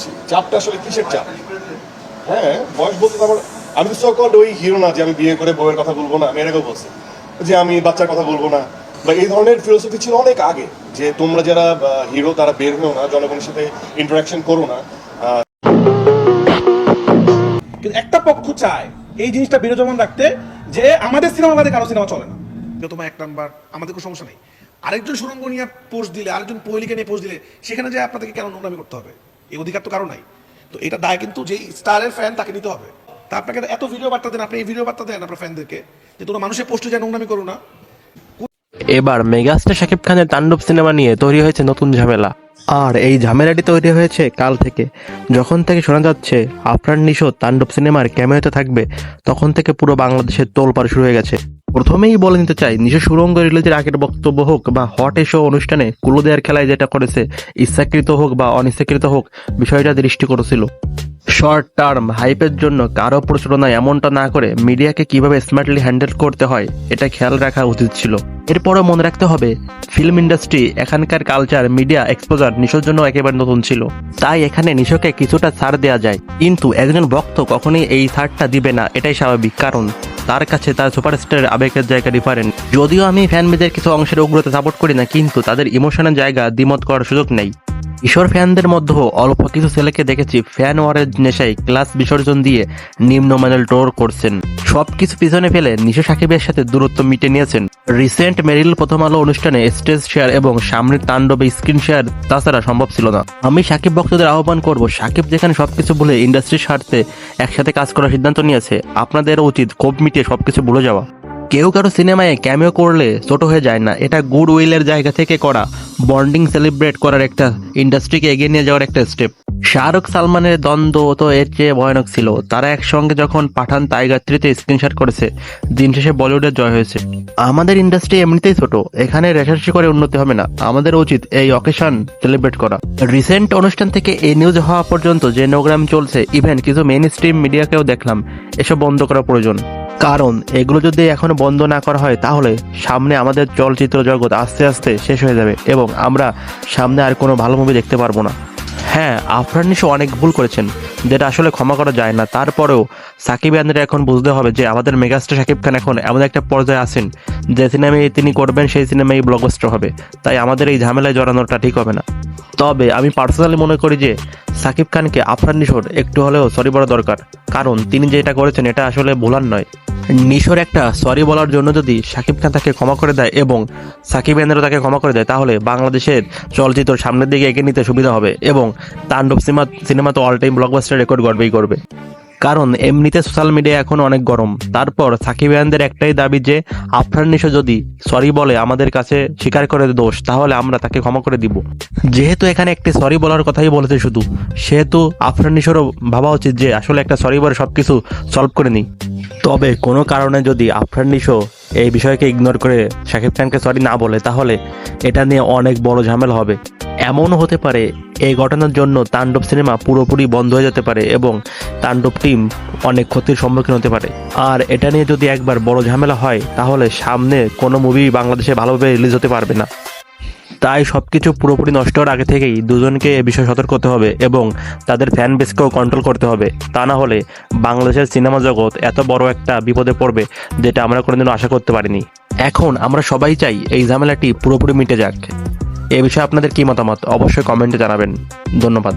করছি। চাপটা আসলে কিসের চাপ? হ্যাঁ বয়স বলতে আমার আমি তো সকল ওই হিরো না যে আমি বিয়ে করে বউয়ের কথা বলব না, আমি এটাকেও বলছি। যে আমি বাচ্চার কথা বলব না। বা এই ধরনের ফিলোসফি ছিল অনেক আগে, যে তোমরা যারা হিরো তারা বের হও না, জনগণের সাথে ইন্টারাকশন করো না। কিন্তু একটা পক্ষ চায় এই জিনিসটা বিরাজমান রাখতে যে আমাদের সিনেমা বাদে কারও সিনেমা চলে না। তোমার এক নাম্বার আমাদের কোনো সমস্যা নেই। আরেকজন সুরঙ্গ নিয়ে পোস্ট দিলে, আরেকজন পৈলিকে নিয়ে পোস্ট দিলে, সেখানে যে আপনাদেরকে কেন নোংরামি করতে হবে? এই অধিকার তো কারও নাই। তো এটা দায় কিন্তু যেই স্টারের ফ্যান তাকে নিতে হবে। তা আপনাকে এত ভিডিও বার্তা দেন, আপনি এই ভিডিও বার্তা দেন আপনার ফ্যানদেরকে যে তোমরা মানুষের পোস্টে যেন নোংরামি করো না। এবার মেগাস্টার শাকিব খানের তাণ্ডব সিনেমা নিয়ে তৈরি হয়েছে নতুন ঝামেলা। আর এই ঝামেলাটি তৈরি হয়েছে কাল থেকে। যখন থেকে শোনা যাচ্ছে, আফরান নিশো তাণ্ডব সিনেমার ক্যামেরাতে থাকবে, তখন থেকে পুরো বাংলাদেশের তোলপাড় শুরু হয়ে গেছে। প্রথমেই বলে নিতে চাই, নিশো সুরঙ্গ রিলিজের আগের বক্তব্য হোক বা হট এশো অনুষ্ঠানে কুলো দেয়ার খেলায় যেটা করেছে, ইচ্ছাকৃত হোক বা অনিচ্ছাকৃত হোক, বিষয়টা দৃষ্টি করেছিল। শর্ট টার্ম, হাইপের জন্য কারও প্রচারণা এমনটা না করে মিডিয়াকে কীভাবে স্মার্টলি হ্যান্ডেল করতে হয়, এটা খেয়াল রাখা উচিত ছিল। এরপরও মনে রাখতে হবে ফিল্ম ইন্ডাস্ট্রি এখানকার কালচার মিডিয়া এক্সপোজার নিশোর জন্য একেবারে নতুন ছিল। তাই এখানে নিশোকে কিছুটা ছাড় দেওয়া যায়। কিন্তু একজন ভক্ত কখনোই এই ছাড়টা দিবে না, এটাই স্বাভাবিক। কারণ তার কাছে তার সুপারস্টারের আবেগের জায়গা ডিফারেন্ট যদিও আমি ফ্যানমিদের কিছু অংশের উগ্রতা সাপোর্ট করি না, কিন্তু তাদের ইমোশনের জায়গা দ্বিমত করার সুযোগ নেই। ঈশ্বর ফ্যানদের মধ্যেও অল্প কিছু ছেলেকে দেখেছি ফ্যান ওয়ারের নেশায় ক্লাস বিসর্জন দিয়ে নিম্নমানের টোর করছেন। সবকিছু পিছনে ফেলে নিশা সাকিবের সাথে দূরত্ব মিটে নিয়েছেন। রিসেন্ট মেরিল প্রথম আলো অনুষ্ঠানে স্টেজ শেয়ার এবং সামনের তাণ্ডবে স্ক্রিন শেয়ার তাছাড়া সম্ভব ছিল না। আমি সাকিব ভক্তদের আহ্বান করব, সাকিব যেখানে সবকিছু ভুলে ইন্ডাস্ট্রির স্বার্থে একসাথে কাজ করার সিদ্ধান্ত নিয়েছে, আপনাদের উচিত ক্ষোভ মিটিয়ে সবকিছু ভুলে যাওয়া। কেউ কারও সিনেমায় ক্যামিও করলে ছোট হয়ে যায় না, এটা গুড উইলের জায়গা থেকে করা। বন্ডিং সেলিব্রেট করার একটা ইন্ডাস্ট্রিকে এগিয়ে নিয়ে যাওয়ার একটা স্টেপ শাহরুখ সালমানের দ্বন্দ্ব তো এর চেয়ে ভয়ানক ছিল। তারা একসঙ্গে যখন পাঠান টাইগার থ্রিতে স্ক্রিনশট করেছে। দিন শেষে বলিউডের জয় হয়েছে। আমাদের ইন্ডাস্ট্রি এমনিতেই ছোট। এখানে রেশারেশি করে উন্নতি হবে না। আমাদের উচিত এই অকেশন সেলিব্রেট করা। রিসেন্ট অনুষ্ঠান থেকে এই নিউজ হওয়া পর্যন্ত যে নোগ্রাম চলছে ইভেন কিছু মেইন স্ট্রিম মিডিয়াকেও দেখলাম। এসব বন্ধ করা প্রয়োজন। কারণ এগুলো যদি এখনও বন্ধ না করা হয়, তাহলে সামনে আমাদের চলচ্চিত্র জগৎ আস্তে আস্তে শেষ হয়ে যাবে এবং আমরা সামনে আর কোনো ভালো মুভি দেখতে পারব না। হ্যাঁ আফরান নিশো অনেক ভুল করেছেন। যেটা আসলে ক্ষমা করা যায় না। তারপরেও সাকিব ইয়ানদের এখন বুঝতে হবে যে, আমাদের মেগাস্টার সাকিব খান এখন এমন একটা পর্যায়ে আছেন যে সিনেমায় তিনি করবেন, সেই সিনেমাই ব্লকবাস্টার হবে। তাই আমাদের এই ঝামেলায় জড়ানোটা ঠিক হবে না। তবে আমি পার্সোনালি মনে করি যে, সাকিব খানকে আফরান নিশোর একটু হলেও সরি বলা দরকার। কারণ তিনি যেটা করেছেন, এটা আসলে ভুলার নয়। নিশোর একটা সরি বলার জন্য যদি সাকিব খান তাকে ক্ষমা করে দেয় এবং সাকিব ইয়ানেরও তাকে ক্ষমা করে দেয়, তাহলে বাংলাদেশের চলচ্চিত্র সামনের দিকে এগিয়ে নিতে সুবিধা হবে এবং তাণ্ডব সিনেমা সিনেমা তো অল টাইম ব্লকবাস্টার রেকর্ড করবেই করবে কারণ এমনিতে সোশ্যাল মিডিয়া এখন অনেক গরম। তারপর সাকিব ইয়ানদের একটাই দাবি যে, আফরান নিশো যদি সরি বলে আমাদের কাছে স্বীকার করে দোষ, তাহলে আমরা তাকে ক্ষমা করে দিব। যেহেতু এখানে একটি সরি বলার কথাই বলেছে শুধু, সেহেতু আফরান নিশোরও ভাবা উচিত যে, আসলে একটা সরি বলে সব কিছু সলভ করে নিই। তবে কোনো কারণে যদি আফরান নিশো এই বিষয়কে ইগনোর করে শাকিব খানকে সরি না বলে, তাহলে এটা নিয়ে অনেক বড় ঝামেলা হবে। এমনও হতে পারে এই ঘটনার জন্য তাণ্ডব সিনেমা পুরোপুরি বন্ধ হয়ে যেতে পারে এবং তাণ্ডব টিম অনেক ক্ষতির সম্মুখীন হতে পারে। আর এটা নিয়ে যদি একবার বড় ঝামেলা হয়, তাহলে সামনে কোনো মুভি বাংলাদেশে ভালোভাবে রিলিজ হতে পারবে না। তাই সব কিছু পুরোপুরি নষ্ট হওয়ার আগে থেকেই দুজনকে এ বিষয়ে সতর্ক করতে হবে এবং তাদের ফ্যান বেসকেও কন্ট্রোল করতে হবে। তা না হলে বাংলাদেশের সিনেমা জগৎ এত বড় একটা বিপদে পড়বে যেটা আমরা কোনোদিনও আশা করতে পারিনি। এখন আমরা সবাই চাই এই ঝামেলাটি পুরোপুরি মিটে যাক। এ বিষয়ে আপনাদের কী মতামত? অবশ্যই কমেন্টে জানাবেন। ধন্যবাদ।